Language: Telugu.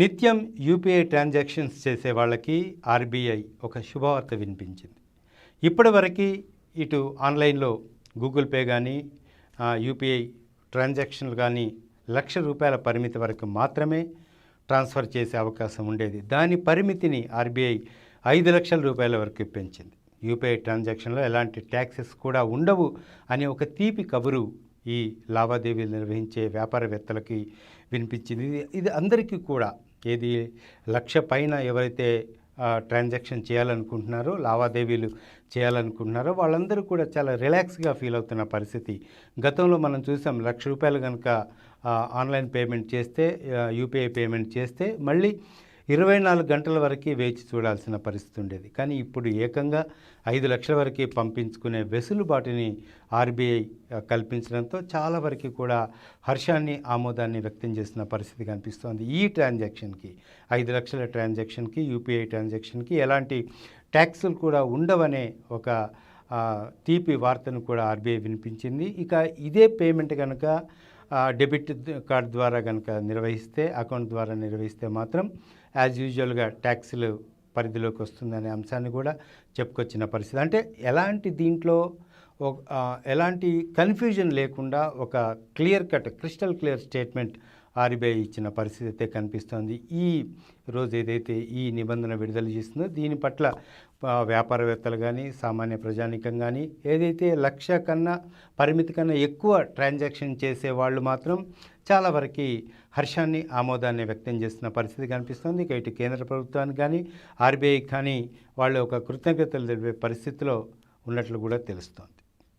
నిత్యం యూపీఐ ట్రాన్సాక్షన్స్ చేసే వాళ్ళకి ఆర్బీఐ ఒక శుభవార్త వినిపించింది. ఇప్పటివరకు ఇటు ఆన్లైన్లో గూగుల్ పే కానీ యూపీఐ ట్రాన్సాక్షన్లు కానీ లక్ష రూపాయల పరిమితి వరకు మాత్రమే ట్రాన్స్ఫర్ చేసే అవకాశం ఉండేది. దాని పరిమితిని ఆర్బీఐ ఐదు లక్షల రూపాయల వరకు పెంచింది. యూపీఐ ట్రాన్సాక్షన్లో ఎలాంటి ట్యాక్సెస్ కూడా ఉండవు అనే ఒక తీపి కబురు ఈ లావాదేవీలు నిర్వహించే వ్యాపారవేత్తలకి వినిపించింది. ఇది ఇది అందరికీ కూడా ఏది లక్ష పైన ఎవరైతే ట్రాన్సాక్షన్ చేయాలనుకుంటున్నారో లావాదేవీలు చేయాలనుకుంటున్నారో వాళ్ళందరూ కూడా చాలా రిలాక్స్గా ఫీల్ అవుతున్న పరిస్థితి. గతంలో మనం చూసాం లక్ష రూపాయలు కనుక ఆన్లైన్ పేమెంట్ చేస్తే యూపీఐ పేమెంట్ చేస్తే మళ్ళీ ఇరవై నాలుగు గంటల వరకు వేచి చూడాల్సిన పరిస్థితి ఉండేది. కానీ ఇప్పుడు ఏకంగా ఐదు లక్షల వరకు పంపించుకునే వెసులుబాటుని ఆర్బీఐ కల్పించడంతో చాలా వరకు కూడా హర్షాన్ని ఆమోదాన్ని వ్యక్తం చేసిన పరిస్థితి కనిపిస్తోంది. ఈ ట్రాన్సాక్షన్కి ఐదు లక్షల ట్రాన్సాక్షన్కి యూపీఐ ట్రాన్సాక్షన్కి ఎలాంటి ట్యాక్సులు కూడా ఉండవనే ఒక తీపి వార్తను కూడా ఆర్బీఐ వినిపించింది. ఇక ఇదే పేమెంట్ కనుక డెబిట్ కార్డ్ ద్వారా కనుక నిర్వహిస్తే అకౌంట్ ద్వారా నిర్వహిస్తే మాత్రం యాజ్ యూజువల్గా ట్యాక్స్లు పరిధిలోకి వస్తుందనే అంశాన్ని కూడా చెప్పుకొచ్చిన పరిస్థితి. అంటే ఎలాంటి దీంట్లో ఒక- ఎలాంటి కన్ఫ్యూజన్ లేకుండా ఒక clear cut crystal clear statement RBI ఇచ్చిన పరిస్థితి అయితే కనిపిస్తోంది. ఈ రోజు ఏదైతే ఈ నిబంధన విడుదల చేస్తుందో దీని పట్ల వ్యాపారవేత్తలు కానీ సామాన్య ప్రజానికం కానీ ఏదైతే లక్ష కన్నా పరిమితి కన్నా ఎక్కువ ట్రాన్సాక్షన్ చేసే వాళ్ళు మాత్రం చాలా వరకు హర్షాన్ని ఆమోదాన్ని వ్యక్తం చేస్తున్న పరిస్థితి కనిపిస్తోంది. ఇక ఇటు కేంద్ర ప్రభుత్వానికి కానీ ఆర్బీఐ కానీ వాళ్ళు ఒక కృతజ్ఞతలు తెలిపే పరిస్థితిలో ఉన్నట్లు కూడా తెలుస్తోంది.